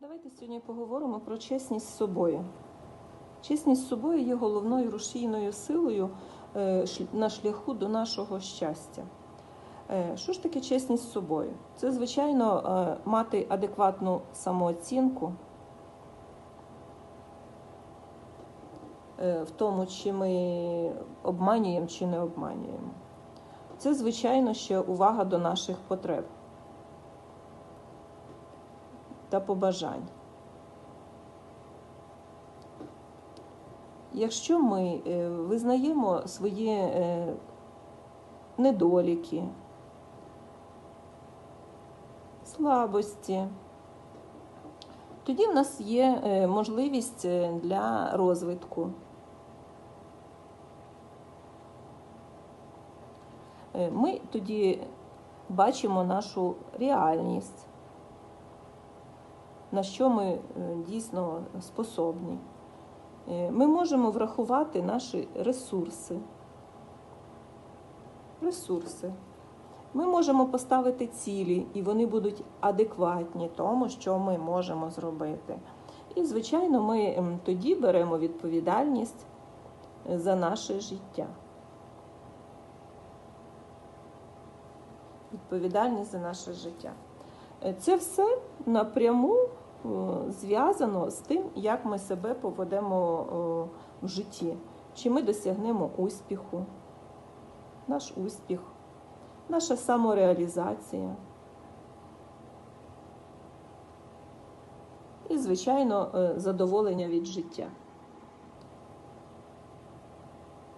Давайте сьогодні поговоримо про чесність з собою. Чесність з собою є головною рушійною силою е, на шляху до нашого щастя. Е, Що ж таке чесність з собою? Це, звичайно, е, мати адекватну самооцінку в тому, чи ми обманюємо чи не обманюємо. Це, звичайно, ще увага до наших потреб та побажань. Якщо ми е, визнаємо свої е, недоліки, слабості, тоді в нас є е, можливість для розвитку. Ми тоді бачимо нашу реальність, на що ми е, дійсно способні. Е, Ми можемо врахувати наші ресурси. Ресурси. Ми можемо поставити цілі, і вони будуть адекватні тому, що ми можемо зробити. І, звичайно, ми тоді беремо відповідальність е, за наше життя. Відповідальність за наше життя. Це все напряму зв'язано з тим, як ми себе поведемо е, в житті, чи ми досягнемо успіху, наш успіх, наша самореалізація. І, звичайно, е, задоволення від життя.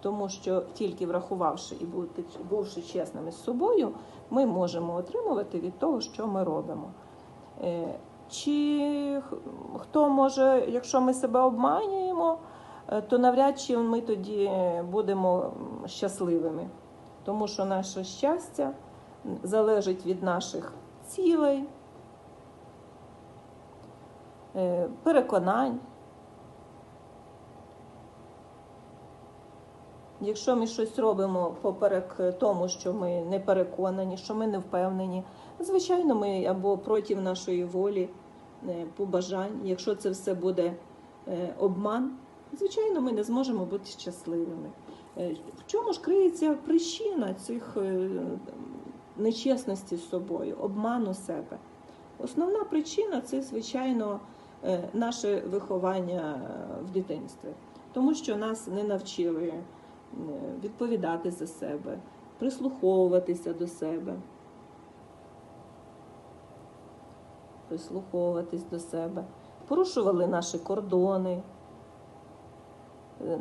Тому що тільки врахувавши і бувши чесними з собою, ми можемо отримувати від того, що ми робимо. Чи хто може, якщо ми себе обманюємо, е, то навряд чи ми тоді будемо щасливими, тому що наше щастя залежить від наших цілей, е, переконань. Якщо ми щось робимо поперек тому, що ми не переконані, що ми не впевнені, звичайно, ми або проти нашої волі, е, побажань, якщо це все буде е, обман, звичайно, ми не зможемо бути щасливими. Е, В чому ж криється причина цих нечесності з собою, обману себе? Основна причина це, звичайно, наше виховання в дитинстві, тому що нас не навчили відповідати за себе, прислуховуватися до себе. Прислуховуватись до себе, порушували наші кордони.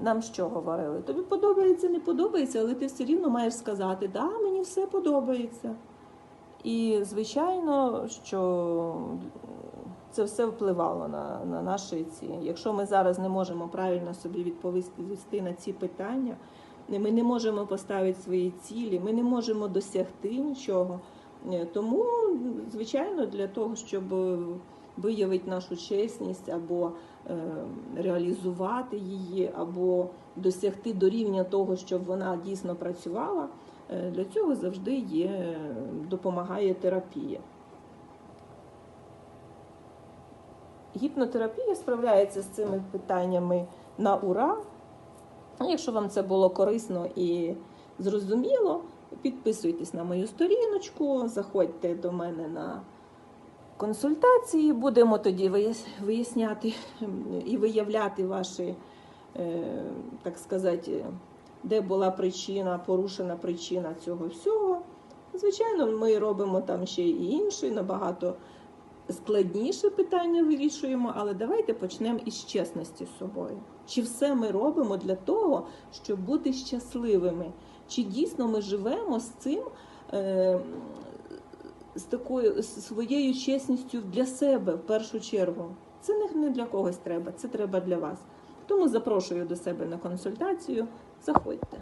Нам що говорили? Тобі подобається, не подобається, але ти все рівно маєш сказати, да, мені все подобається. І, звичайно, що це все впливало на, на наші ці. Якщо ми зараз не можемо правильно собі відповісти на ці питання, ми не можемо поставити свої цілі, ми не можемо досягти нічого. Е, Тому, звичайно, для того, щоб виявити нашу чесність або е, реалізувати її, або досягти до рівня того, щоб вона дійсно працювала, е, для цього завжди є, допомагає терапія. Гіпнотерапія справляється з цими питаннями на ура. Якщо вам це було корисно і зрозуміло, підписуйтесь на мою сторіночку, заходьте до мене на консультації, будемо тоді виясняти і виявляти ваші, е, так сказати, де була причина, порушена причина цього всього. Звичайно, ми робимо там ще і інші, набагато складніше питання вирішуємо, але давайте почнемо із чесності з собою. Чи все ми робимо для того, щоб бути щасливими? Чи дійсно ми живемо з цим, е, з такою з своєю чесністю для себе в першу чергу? Це не- не для когось треба, це треба для вас. Тому запрошую до себе на консультацію. Заходьте.